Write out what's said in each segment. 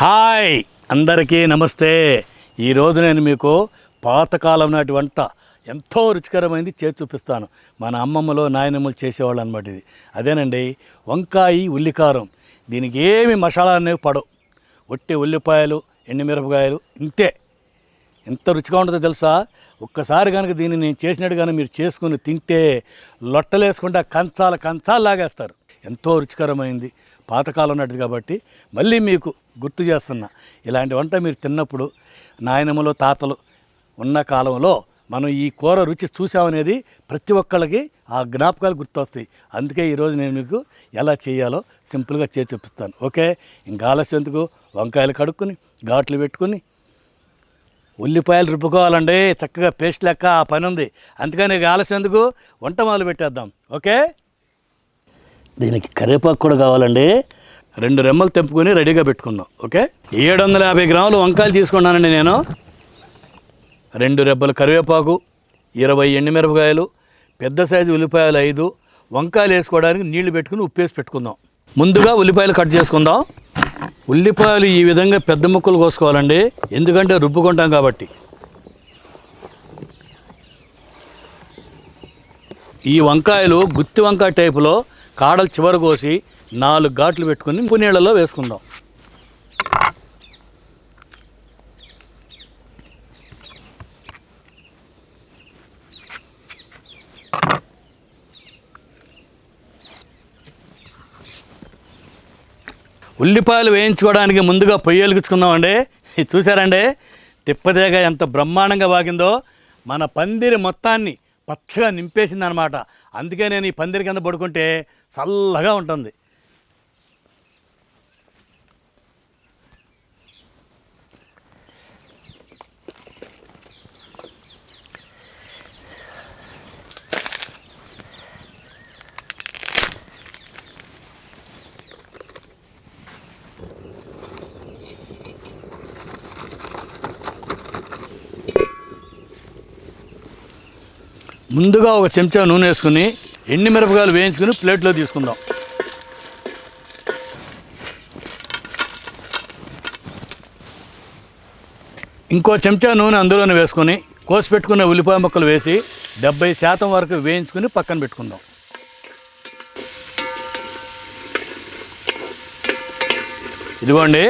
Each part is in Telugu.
హాయ్! అందరికీ నమస్తే. ఈరోజు నేను మీకు పాతకాలం నాటి వంట ఎంతో రుచికరమైంది చేసి చూపిస్తాను. మన అమ్మమ్మలో నాయనమ్మలు చేసేవాళ్ళు అనమాట ఇది. అదేనండి వంకాయ ఉల్లికారం. దీనికి ఏమి మసాలా అనేవి పడవు. ఒట్టి ఉల్లిపాయలు ఎండుమిరపకాయలు ఇంతే. ఎంత రుచిగా ఉంటుందో తెలుసా? ఒక్కసారి కనుక దీన్ని నేను చేసినట్టు కానీ మీరు చేసుకుని తింటే లొట్టలేసుకుంటే కంచాల కంచాలు లాగేస్తారు. ఎంతో రుచికరమైంది. పాతకాలం నాటిది కాబట్టి మళ్ళీ మీకు గుర్తు చేస్తున్నా. ఇలాంటి వంట మీరు తిన్నప్పుడు నాయనమ్మలు తాతలు ఉన్న కాలంలో మనం ఈ కూర రుచి చూసామనేది ప్రతి ఒక్కళ్ళకి ఆ జ్ఞాపకాలు గుర్తొస్తాయి. అందుకే ఈరోజు నేను మీకు ఎలా చేయాలో సింపుల్గా చేసి చూపిస్తాను. ఓకే? ఇంకా ఆలస్యం ఎందుకు? వంకాయలు కడుక్కొని ఘాట్లు పెట్టుకుని ఉల్లిపాయలు రుబ్బుకోవాలండి. చక్కగా పేస్ట్ లెక్క ఆ పని ఉంది. అందుకని ఆలస్యం ఎందుకు? వంట మొదలు పెట్టేద్దాం ఓకే? దీనికి కరివేపాకు కూడా కావాలండి. రెండు రెమ్మలు తెంపుకొని రెడీగా పెట్టుకుందాం ఓకే? ఏడు వందల యాభై గ్రాములు వంకాయలు తీసుకున్నానండి నేను. రెండు రెబ్బలు కరివేపాకు ఇరవై ఎండుమిరపకాయలు పెద్ద సైజు ఉల్లిపాయలు ఐదు. వంకాయలు వేసుకోవడానికి నీళ్ళు పెట్టుకుని ఉప్పు వేసి పెట్టుకుందాం. ముందుగా ఉల్లిపాయలు కట్ చేసుకుందాం. ఉల్లిపాయలు ఈ విధంగా పెద్ద ముక్కలు కోసుకోవాలండి. ఎందుకంటే రుబ్బుకుంటాం కాబట్టి. ఈ వంకాయలు గుత్తి వంకాయ టైపులో కాడలు చివర కోసి నాలుగు ఘాట్లు పెట్టుకుని ఉప్పు నీళ్ళలో వేసుకుందాం. ఉల్లిపాయలు వేయించుకోవడానికి ముందుగా పొయ్యి వెలిగించుకుందామండి. ఇది చూసారండి తిప్పదేగ ఎంత బ్రహ్మాండంగా వాగిందో. మన పందిరి మొత్తాన్ని పచ్చగా నింపేసింది అనమాట అందుకే నేను ఈ పందిరి కింద పడుకుంటే చల్లగా ఉంటుంది. ముందుగా ఒక చెంచా నూనె వేసుకుని ఎండి మిరపకాయలు వేయించుకుని ప్లేట్లో తీసుకుందాం. ఇంకో చెంచా నూనె అందులోనే వేసుకొని కోసి పెట్టుకున్న ఉల్లిపాయ ముక్కలు వేసి డెబ్బై శాతం వరకు వేయించుకుని పక్కన పెట్టుకుందాం. ఇదిగోండి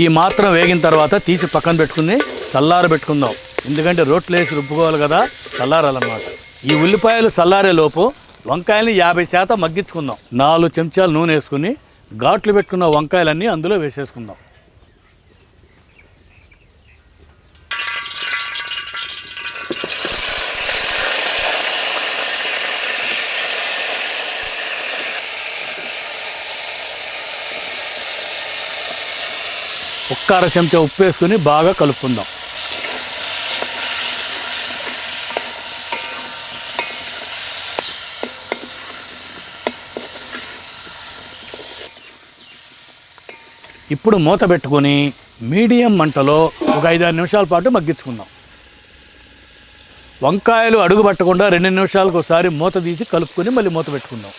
ఈ మాత్రం వేగిన తర్వాత తీసి పక్కన పెట్టుకుని చల్లార పెట్టుకుందాం ఎందుకంటే రోట్లు వేసి రుబ్బుకోవాలి కదా చల్లారాలన్నమాట. ఈ ఉల్లిపాయలు చల్లారే లోపు వంకాయల్ని యాభై శాతం మగ్గించుకుందాం. నాలుగు చెంచాలు నూనె వేసుకుని ఘాట్లు పెట్టుకున్న వంకాయలన్నీ అందులో వేసేసుకుందాం. ఒక్క అర చెంచా ఉప్పు వేసుకుని బాగా కలుపుకుందాం. ఇప్పుడు మూత పెట్టుకొని మీడియం మంటలో ఒక ఐదారు నిమిషాల పాటు మగ్గించుకుందాం. వంకాయలు అడుగు పట్టకుండా రెండు నిమిషాలకు ఒకసారి మూత తీసి కలుపుకొని మళ్ళీ మూత పెట్టుకుందాం.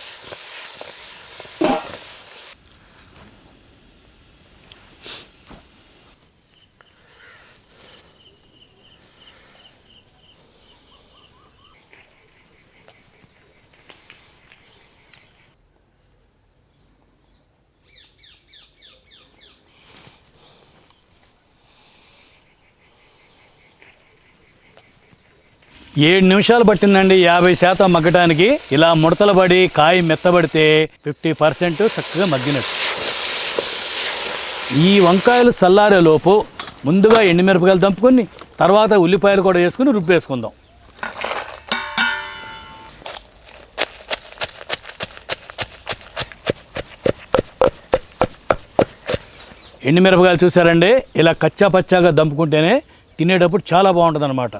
ఏడు నిమిషాలు పట్టిందండి యాభై శాతం మగ్గటానికి. ఇలా ముడతలు పడి కాయ మెత్తబడితే ఫిఫ్టీ పర్సెంట్ చక్కగా మగ్గినట్టు. ఈ వంకాయలు చల్లారే లోపు ముందుగా ఎండుమిరపకాయలు దంపుకొని తర్వాత ఉల్లిపాయలు కూడా వేసుకుని రుబ్బేసుకుందాం. ఎండుమిరపకాయలు చూసారండి ఇలా కచ్చా పచ్చాగా దంపుకుంటేనే తినేటప్పుడు చాలా బాగుంటుంది అనమాట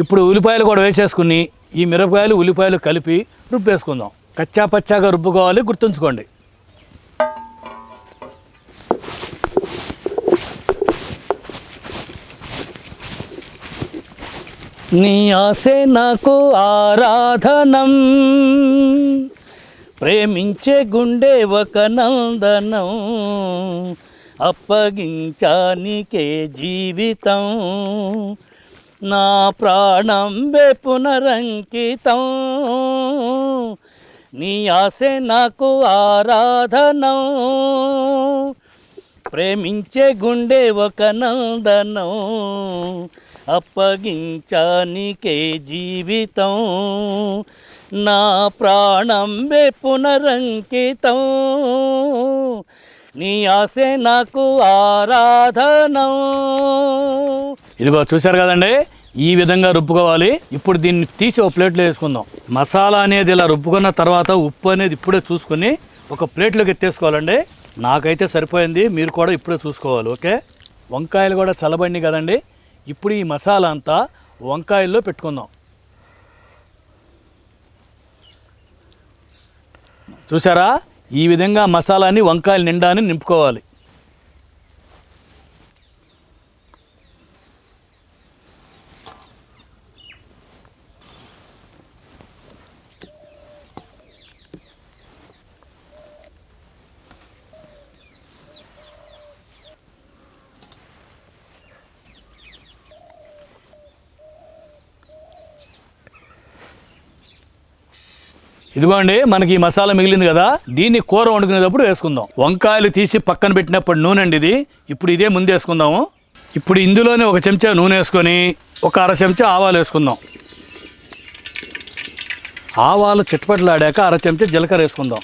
ఇప్పుడు ఉల్లిపాయలు కూడా వేసేసుకుని ఈ మిరపకాయలు ఉల్లిపాయలు కలిపి రుబ్బేసుకుందాం. కచ్చా పచ్చాగా రుబ్బుకోవాలి గుర్తుంచుకోండి. నీ ఆసే నాకు ఆరాధనం ప్రేమించే గుండె ఒక నందనం అప్పగించానికే జీవితం. నా ప్రాణం పునరంకితం. నీ ఆశే నాకు ఆరాధనం. ప్రేమించే గుండె ఒక నందనం. అప్పగించానికే జీవితం. నా ప్రాణం పునరంకితం. నీ ఆశే నాకు ఆరాధనం. ఇదిగో చూశారు కదండి? ఈ విధంగా రుబ్బుకోవాలి. ఇప్పుడు దీన్ని తీసి ఒక ప్లేట్లో వేసుకుందాం. మసాలా అనేది ఇలా రుబ్బుకున్న తర్వాత ఉప్పు అనేది ఇప్పుడే చూసుకొని ఒక ప్లేట్లోకి ఎత్తేసుకోవాలండి. నాకైతే సరిపోయింది. మీరు కూడా ఇప్పుడే చూసుకోవాలి ఓకే? వంకాయలు కూడా చల్లబడి కదండి. ఇప్పుడు ఈ మసాలా అంతా వంకాయల్లో పెట్టుకుందాం. చూసారా ఈ విధంగా మసాలాని వంకాయలు నిండాని నింపుకోవాలి. ఇదిగోండి మనకి ఈ మసాలా మిగిలింది కదా దీన్ని కూర వండుకునేటప్పుడు వేసుకుందాం. వంకాయలు తీసి పక్కన పెట్టినప్పుడు నూనె అండి ఇది. ఇప్పుడు ఇదే ముందు వేసుకుందాము. ఇప్పుడు ఇందులోనే ఒక చెంచా నూనె వేసుకొని ఒక అర చెంచా ఆవాలు వేసుకుందాం. ఆవాలు చిట్పట్లాడాక అర చెంచా జీలకర్ర వేసుకుందాం.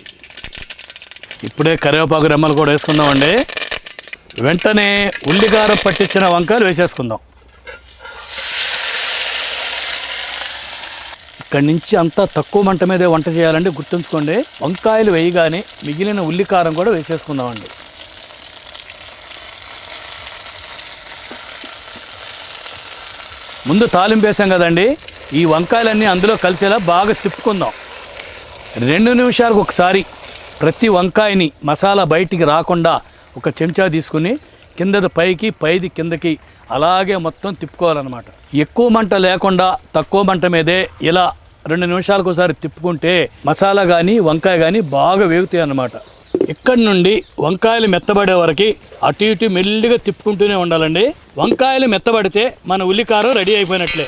ఇప్పుడే కరివేపాకు రెమ్మలు కూడా వేసుకుందామండి. వెంటనే ఉల్లికారం పట్టించిన వంకాయలు వేసేసుకుందాం. ఇక్కడి నుంచి అంతా తక్కువ మంట మీదే వంట చేయాలంటే గుర్తుంచుకోండి. వంకాయలు వేయగానే మిగిలిన ఉల్లికారం కూడా వేసేసుకుందామండి. ముందు తాలింపు వేసాం కదండి. ఈ వంకాయలన్నీ అందులో కలిసేలా బాగా తిప్పుకుందాం. రెండు నిమిషాలకు ఒకసారి ప్రతి వంకాయని మసాలా బయటికి రాకుండా ఒక చెంచా తీసుకుని కిందది పైకి పైది కిందకి అలాగే మొత్తం తిప్పుకోవాలన్నమాట. ఎక్కువ మంట లేకుండా తక్కువ మంట మీదే ఇలా రెండు నిమిషాలకు ఒకసారి తిప్పుకుంటే మసాలా కానీ వంకాయ కానీ బాగా వేగుతాయి అన్నమాట. ఇక్కడి నుండి వంకాయలు మెత్తబడే వరకు అటు ఇటు మెల్లిగా తిప్పుకుంటూనే ఉండాలండి. వంకాయలు మెత్తబడితే మన ఉల్లికారం రెడీ అయిపోయినట్లే.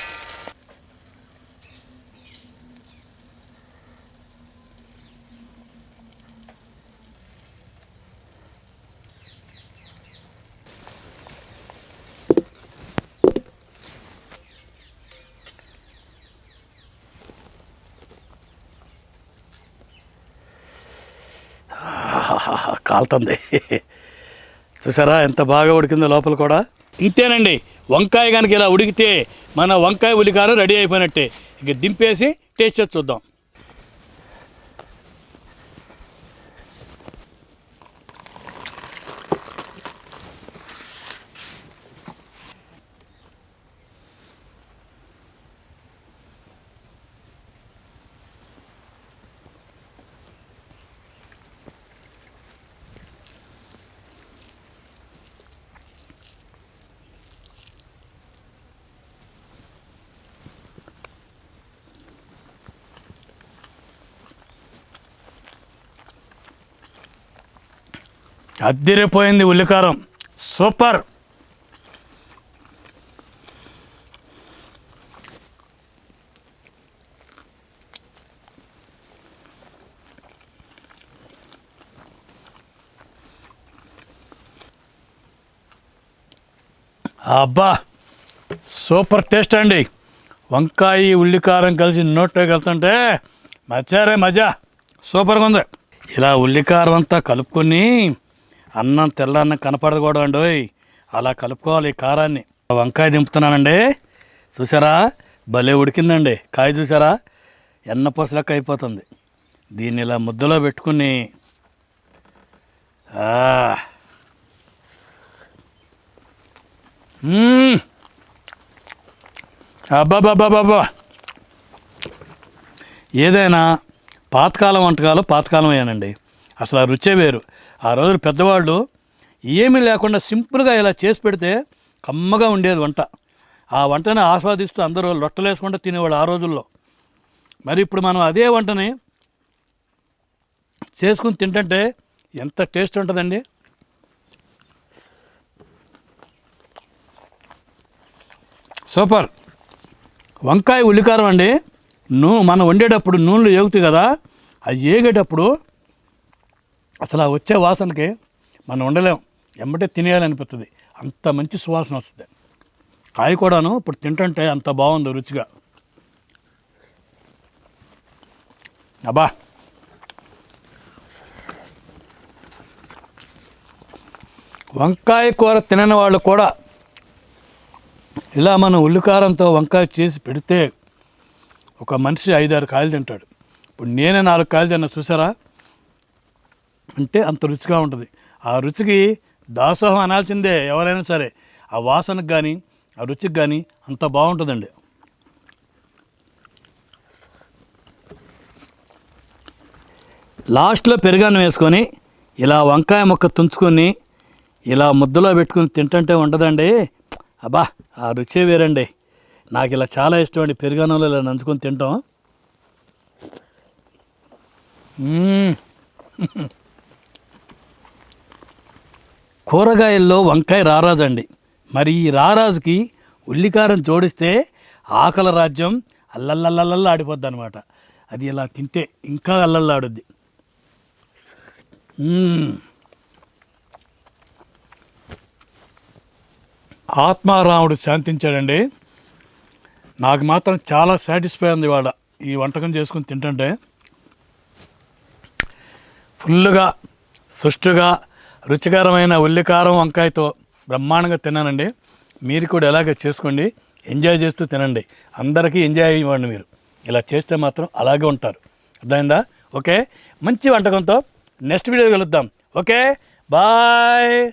కాలుతుంది. చూసారా ఎంత బాగా ఉడికిందో లోపల కూడా? ఇంతేనండి వంకాయ కనుక ఇలా ఉడికితే మన వంకాయ ఉలికారం రెడీ అయిపోయినట్టే. ఇక దింపేసి టేస్ట్ చేసి చూద్దాం. అద్దరిపోయింది ఉల్లికారం. సూపర్. అబ్బా సూపర్ టేస్ట్ అండి. వంకాయ ఉల్లికారం కలిసి నోట్లోకి వెళ్తుంటే మచ్చారే మజా సూపర్గా ఉంది. ఇలా ఉల్లికారం అంతా కలుపుకొని అన్నం తెల్ల అన్నం కనపడదు కూడా అండి ఓయ్. అలా కలుపుకోవాలి కారాన్ని. వంకాయ దింపుతున్నానండి. చూసారా? భలే ఉడికిందండి. కాయ చూసారా? ఎన్న పొసలెక్క అయిపోతుంది. దీన్ని ఇలా ముద్దలో పెట్టుకుని ఆ. అబ్బాబాబాబాబా ఏదైనా పాతకాలం వంటకాలు పాతకాలం అయ్యానండి అసలు ఆ రుచే వేరు. ఆ రోజులు పెద్దవాళ్ళు ఏమీ లేకుండా సింపుల్గా ఇలా చేసి పెడితే కమ్మగా ఉండేది వంట. ఆ వంటని ఆస్వాదిస్తూ అందరూ లొట్టలేసుకుంటూ తినేవాళ్ళు ఆ రోజుల్లో. మరి ఇప్పుడు మనం అదే వంటని చేసుకుని తింటుంటే ఎంత టేస్ట్ ఉంటుందండి? సూపర్. వంకాయ ఉల్లికారం అండి. నూ మనం వండేటప్పుడు నూనెలు ఏగుతాయి కదా అది ఏగేటప్పుడు అసలు ఆ వచ్చే వాసనకి మనం ఉండలేం. ఎమ్మటే తినేయాలనిపిస్తుంది అంత మంచి సువాసన వస్తుంది. కాయ కూడాను ఇప్పుడు తింటుంటే అంత బాగుంది రుచిగా. అబ్బా! వంకాయ కూర తినని వాళ్ళు కూడా ఇలా మనం ఉల్లికారంతో వంకాయ చేసి పెడితే ఒక మనిషి ఐదారు కాయలు తింటాడు. ఇప్పుడు నేనే నాలుగు కాయలు తిన్నా చూసారా? అంటే అంత రుచిగా ఉంటుంది. ఆ రుచికి దాసోహం అనాల్సిందే ఎవరైనా సరే. ఆ వాసనకు కానీ ఆ రుచికి కానీ అంత బాగుంటుందండి. లాస్ట్లో పెరుగన్నం వేసుకొని ఇలా వంకాయ ముక్క తుంచుకొని ఇలా ముద్దలో పెట్టుకుని తింటుంటే ఉండదండి అబ్బా ఆ రుచే వేరండి. నాకు ఇలా చాలా ఇష్టం అండి పెరుగన్నంలో ఇలా నంచుకొని తింటాం. కూరగాయల్లో వంకాయ రారాజండి. మరి ఈ రారాజుకి ఉల్లికారం జోడిస్తే ఆకల రాజ్యం అల్లల్లల్లల్లా ఆడిపోద్ది అనమాట అది ఇలా తింటే ఇంకా అల్లల్లాడుద్ది. ఆత్మారాముడు శాంతించాడండి. నాకు మాత్రం చాలా సాటిస్ఫై ఉంది ఇవాళ ఈ వంటకం చేసుకుని తింటుంటే. ఫుల్గా సుష్టుగా రుచికరమైన ఉల్లికారం వంకాయతో బ్రహ్మాండంగా తిన్నానండి. మీరు కూడా ఎలాగ చేసుకోండి. ఎంజాయ్ చేస్తూ తినండి. అందరికీ ఎంజాయ్ ఇవ్వండి మీరు. ఇలా చేస్తే మాత్రం అలాగే ఉంటారు. అర్థమైందా? ఓకే? మంచి వంటకంతో నెక్స్ట్ వీడియో కలుద్దాం. ఓకే? బాయ్!